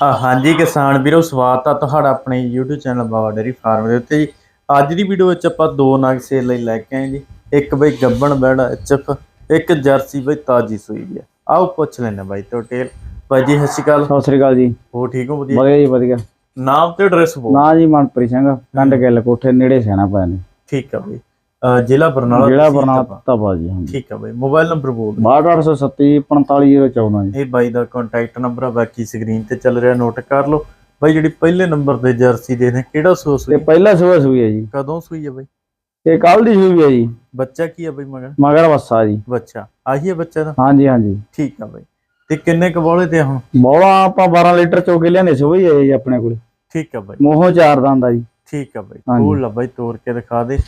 ਹਾਂਜੀ ਕਿਸਾਨ ਵੀਰੋ ਸਵਾਗਤ ਆ ਤੁਹਾਡਾ ਆਪਣੇ YouTube channel Baba dairy farm ਦੇ ਉੱਤੇ ਜੀ। ਅੱਜ ਦੀ ਵੀਡੀਓ ਵਿੱਚ ਆਪਾਂ ਦੋ ਨਗ ਸੇਲ ਲਈ ਲੈ ਕੇ ਆਏ ਜੀ। ਇੱਕ ਬਈ ਗੱਬਣ ਬੈੜਾ ਐਚਐਫ ਇੱਕ ਜਰਸੀ ਬਈ ਤਾਜੀ ਸੂਈ ਵੀ ਆ। ਆਓ ਪੁੱਛ ਲੈਣਾ ਬਾਈ ਤੋਂ ਟੇਲ ਬਾਈ ਜੀ ਸਤਿ ਸ਼੍ਰੀ ਅਕਾਲ। ਸਤਿ ਸ੍ਰੀ ਅਕਾਲ ਜੀ। ਹੋ ਠੀਕ ਹੋ? ਵਧੀਆ? ਵਧੀਆ ਜੀ ਵਧੀਆ। ਨਾਮ ਤੇ ਐਡਰੈਸ ਬੋਲ। ਨਾ ਜੀ ਮਨਪ੍ਰੀਤ ਸਿੰਘ ਪਿੰਡ ਗਿੱਲ ਕੋਠੇ ਨੇੜੇ ਸੈਣਾ ਨੇ ਠੀਕ ਆ ਬਈ। ਜ਼ਿਲ੍ਹਾ ਬਰਨਾਲਾ ਤਹਿਸੀਲ ਬਰਨਾਲਾ ਤਪਾ। ਜੀ ਹਾਂਜੀ। ਠੀਕ ਆ ਬਈ ਮੋਬਾਈਲ ਨੰਬਰ ਬੋਲ ਦਿਓ। 62837 45014 ਜੀ। ਇਹ ਬਾਈ ਦਾ ਕੰਟੈਕਟ ਨੰਬਰ ਆ ਬਾਕੀ ਸਕਰੀਨ ਤੇ ਚੱਲ ਰਿਹਾ ਨੋਟ ਕਰ ਲਓ। ਬਾਈ ਜਿਹੜੀ ਪਹਿਲੇ ਨੰਬਰ ਤੇ ਜਰਸੀ ਦੇ ਨੇ ਕਿਹੜਾ ਸੂਆ ਸੂਈ ਪਹਿਲਾ ਸੂਆ ਸੂਈ ਹੈ ਜੀ। ਕਦੋਂ ਸੂਈ ਹੈ ਬਾਈ? ਇਹ ਕੱਲ ਦੀ ਸੂਈ ਹੈ ਜੀ। ਬੱਚਾ ਕੀ ਹੈ ਬਾਈ ਮਗਰ? ਮਗਰ ਵੱਸਾ ਜੀ। ਬੱਚਾ। ਆਹੀ ਹੈ ਬੱਚਾ ਦਾ? ਹਾਂਜੀ ਹਾਂਜੀ। ਠੀਕ ਆ ਬਾਈ। ਤੇ ਕਿੰਨੇ ਕ ਬੋਲੇ ਤੇ ਆ ਹੁਣ? ਬੋਲਾ ਆਪਾਂ 12 ਲੀਟਰ ਚੋ ਕੇ ਲਿਆਂਦੇ ਸੂਈ ਹੈ ਜੀ ਆਪਣੇ ਕੋਲ। ਠੀਕ ਆ ਬਾਈ। ਮੋਹੋਂ ਚਾਰ ਦੰਦ ਆ ਜੀ। ਠੀਕ ਆ ਬਾਈ। ਕੋਲ ਲਾ ਬਾਈ ਤੋੜ ਕੇ ਦਿਖਾ ਦੇ।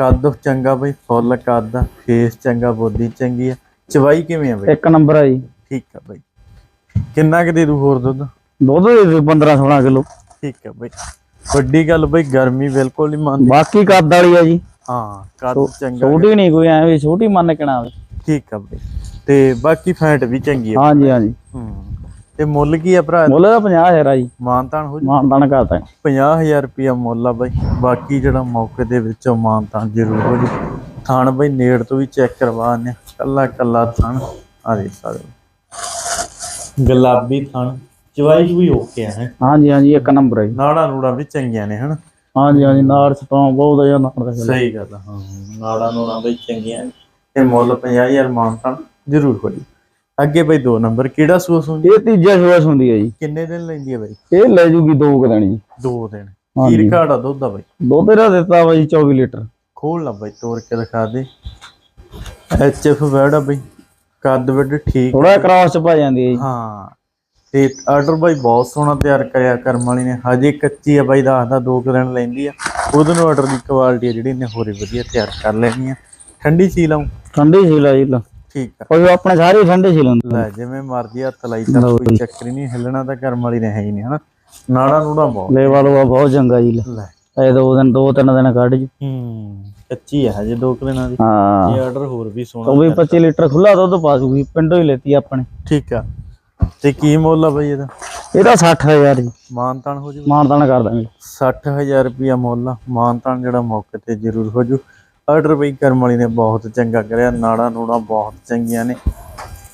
ਕੱਦ ਚੰਗਾ ਬਾਈ ਫੁੱਲ ਕੱਦ ਫੇਸ ਚੰਗਾ ਬੋਦੀ ਚੰਗੀ ਆ। ਚਵਾਈ ਕਿਵੇਂ ਆ ਬਾਈ? ਇੱਕ ਨੰਬਰ ਆ ਜੀ। ਠੀਕ ਆ ਬਾਈ। ਕਿੰਨਾ ਕੁ ਦੇ ਦੂ ਹੋਰ ਦੁੱਧ? ਦੁੱਧ ਦੇ ਦਿਓ 15 16 ਕਿਲੋ। ਠੀਕ ਆ ਬਾਈ। ਵੱਡੀ ਗੱਲ ਬਾਈ ਗਰਮੀ ਬਿਲਕੁਲ ਨਹੀਂ ਮੰਨਦੀ। ਬਾਕੀ ਕੱਦ ਵਾਲੀ ਆ ਜੀ। ਹਾਂ ਕੱਦ ਚੰਗਾ ਛੋਟੀ ਨਹੀਂ ਕੋਈ ਐ ਵੀ ਛੋਟੀ ਮੰਨ ਕੇ ਨਾ ਆਵੇ। ਠੀਕ ਆ ਬਾਈ। ਤੇ ਬਾਕੀ ਫੈਟ ਵੀ ਚੰਗੀ ਆ ਹਾਂਜੀ ਹਾਂਜੀ। ਹੂੰ। ਤੇ ਮੁੱਲ ਕੀ ਆ ਭਰਾ? ਮੁੱਲ ਦਾ 50000 ਆ ਜੀ। ਮਾਨਤਾਨ ਹੋ ਮਾਨਦਾਨ ਕਰਦਾ 50000 ਰੁਪਿਆ ਮੁੱਲ ਆ ਬਾਈ। ਬਾਕੀ ਜਿਹੜਾ ਮੌਕੇ ਦੇ ਵਿੱਚੋਂ ਮਾਨਤਾਨ ਜ਼ਰੂਰ ਹੋ ਜੀ। ਥਣ ਬਾਈ ਨੇੜ ਤੋਂ ਵੀ ਚੈੱਕ ਕਰਵਾ ਨੇ ਕੱਲਾ ਕੱਲਾ ਥਣ। ਆ ਸਕਦੇ ਹੋ। ਗੁਲਾਬੀ ਥਣ। ਚਵਾਈ ਵੀ ਓਕੇ ਆ ਹੈ? ਹਾਂਜੀ ਹਾਂਜੀ ਇੱਕ ਨੰਬਰ ਆ ਜੀ। ਨਾੜਾ ਨੂੜਾ ਵੀ ਚੰਗੀਆਂ ਨੇ ਹਨ? ਹਾਂਜੀ ਹਾਂਜੀ ਨਾੜ ਸਟੋਂ ਬਹੁਤ ਆ ਨਾੜ ਦਾ ਸਹੀ ਗੱਲ ਹਾਂ ਨਾੜਾ ਨੂੜਾ ਵੀ ਚੰਗੀਆਂ ਤੇ ਮੁੱਲ 50000 ਮਾਨਤਾਨ ਜ਼ਰੂਰ ਹੋ ਜੀ। ਅੱਗੇ ਬਾਈ ਦੋ ਨੰਬਰ ਕਿਹੜਾ ਸੂਸ ਹੁੰਦੀ ਇਹ ਤੀਜਾ ਸੂਆ ਹੁੰਦੀ ਹੈ ਜੀ। ਕਿੰਨੇ ਦਿਨ ਲੈਂਦੀ ਹੈ ਬਾਈ? ਇਹ ਲੈ ਜੂਗੀ ਦੋ ਕੁ ਦਿਨ ਜੀ। ਦੋ ਦਿਨ। ਹਾਂਜੀ। ਕੀ ਰਿਕਾਰਡ ਆ ਦੁੱਧ ਦਾ ਬਾਈ? ਦੁੱਧ ਇਹਦਾ ਦਿੱਤਾ ਵਾ ਜੀ 24 ਲੀਟਰ। ਖੋਲ ਲਾ ਬਾਈ ਤੋੜ ਕੇ ਦਿਖਾ ਦੇ। ਐਚ ਐਫ ਵਰਡ ਆ ਬਾਈ। ਕੱਦ ਵੱਡ ਠੀਕ ਥੋੜਾ ਕ੍ਰਾਸ ਚ ਪਾ ਜਾਂਦੀ ਹੈ ਜੀ। ਹਾਂ। ਤੇ ਆਰਡਰ ਬਾਈ ਬਹੁਤ ਸੋਹਣਾ ਤਿਆਰ ਕਰਿਆ ਕਰਮ ਵਾਲੀ ਨੇ। ਹਜੇ ਕੱਚੀ ਆ ਬਾਈ ਦੱਸਦਾ ਦੋ ਕੁ ਦਿਨ ਲੈਂਦੀ ਆ। ਉਹਦੇ ਨੂੰ ਆਰਡਰ ਦੀ ਕੁਆਲਿਟੀ ਆ ਜਿਹੜੀ ਨੇ ਹੋਰੇ ਵਧੀਆ ਤਿਆਰ ਕਰ ਲੈਣੀ ਆ। ਠੰਡੀ ਸੀ ਲਾਉ? ਠੰਡੀ ਸੀ ਲਾ ਜੀ ਲਾ। ਠੀਕ ਆ। ਕੋਈ ਆਪਣੇ ਸਾਰੇ ਠੰਡੇ ਸੀ ਲਾਉਂਦੇ ਲੈ ਜਿਵੇਂ ਮਰਜ਼ੀ ਹੱਥ ਲਾਈ ਤਾਂ ਕੋਈ ਚੱਕਰ ਹੀ ਨਹੀਂ ਹਿੱਲਣਾ ਤਾਂ ਕਰਮ ਵਾਲੀ ਨੇ ਹੈ ਹੀ ਨਹੀਂ ਹਨਾ? ਨਾੜਾ ਨੂੜਾ ਬਹੁਤ ਲੈ ਵਾਲੋ ਆ ਬਹੁਤ ਚੰਗਾ ਜੀ। ਲਾ। ਲੈ ਇਹ ਦੋ ਦਿਨ ਦੋ ਤਿੰਨ ਦਿਨ ਕੱਢ ਜੀ। ਹੂੰ ਕੱਚੀ ਆ ਹਜੇ ਦੋ ਕੁ ਦਿਨਾਂ ਦੀ। ਹਾਂ। ਇਹ ਆਰਡਰ ਹੋਰ ਵੀ ਸੋਹਣਾ ਉਹ ਵੀ 25 ਲੀਟਰ ਖੁੱਲਾ ਦੁੱਧ ਪਾ ਦੂਗੀ ਪਿੰਡੋਂ ਹੀ ਲੈਤੀ ਆਪਣੇ। ਠੀਕ ਆ। ਤੇ ਕੀ ਮੁੱਲ ਆ ਬਾਈ ਇਹਦਾ? ਇਹਦਾ 60000 ਜੀ। ਮਾਨਤਾਨ ਹੋ ਜੂ? ਮਾਨਦਾਨ ਕਰ ਦਾਂਗੇ। 60000 ਰੁਪਿਆ ਮੁੱਲ ਆ। ਮਾਨਤਾਨ ਜਿਹੜਾ ਮੌਕੇ ਤੇ ਜ਼ਰੂਰ ਹੋ ਜੂ। ਆਰਡਰ ਬਈ ਕਰਮ ਵਾਲੀ ਨੇ ਬਹੁਤ ਚੰਗਾ ਕਰਿਆ, ਨਾੜਾ ਨੂੜਾ ਬਹੁਤ ਚੰਗੀਆਂ ਨੇ।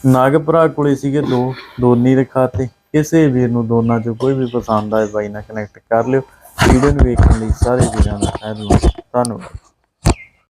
ਨਾਗ ਭਰਾ ਕੋਲੇ ਸੀਗੇ ਦੋ, ਦੋਨੀ ਦੇ ਖਾਤੇ। ਕਿਸੇ ਵੀਰ ਨੂੰ ਦੋਨਾਂ ਚੋਂ ਕੋਈ ਵੀ ਪਸੰਦ ਆਏ, ਬਾਈ ਨਾਲ ਕਨੈਕਟ ਕਰ ਲਿਓ। ਵੀਡੀਓ ਨੂੰ ਵੇਖਣ ਲਈ ਸਾਰੇ ਵੀਰਾਂ ਦਾ ਧੰਨਵਾਦ ਧੰਨਵਾਦ।